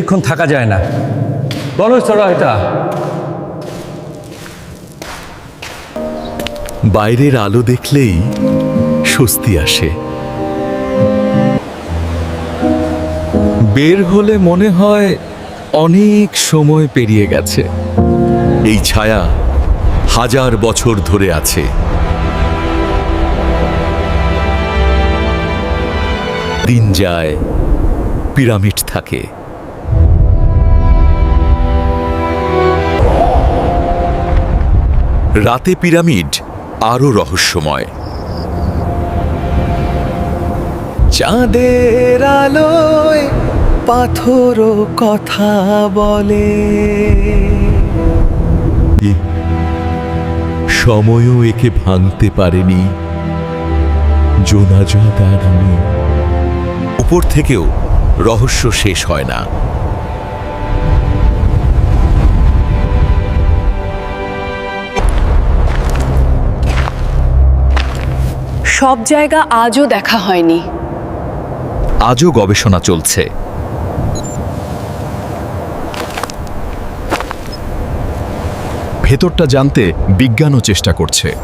বেশিক্ষণ থাকা যায় না। বলো চলো এটা বাইরের আলো দেখলেই স্বস্তি আসে। বের হলে মনে হয় অনেক সময় পেরিয়ে গেছে। এই ছায়া হাজার বছর ধরে আছে। দিন যায়, পিরামিড থাকে। রাতে পিরামিড, আরও রহস্যময়। চাঁদের আলোয় পাথর কথা বলে। সময়ও একে ভাঙতে পারেনি। জোনাজা উপর থেকেও রহস্য শেষ হয় না। সব জায়গা আজও দেখা হয়নি। আজও গবেষণা চলছে। ভেতরটা জানতে বিজ্ঞানও চেষ্টা করছে।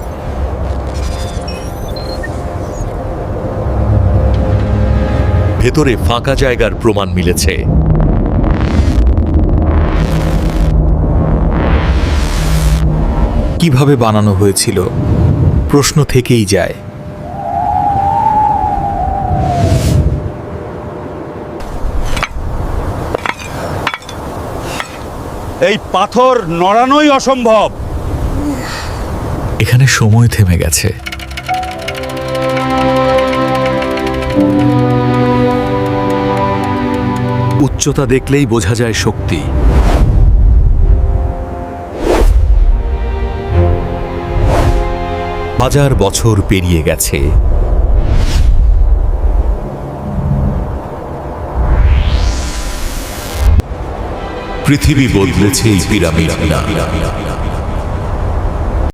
ভেতরে ফাঁকা জায়গার প্রমাণ মিলেছে। কীভাবে বানানো হয়েছিল? প্রশ্ন থেকেই যায়। এই পাথর নড়ানোই অসম্ভব। এখানে সময় থেমে গেছে। উচ্চতা দেখলেই বোঝা যায় শক্তি। হাজার বছর পেরিয়ে গেছে। পৃথিবী বদলেছে এই পিরামিড। না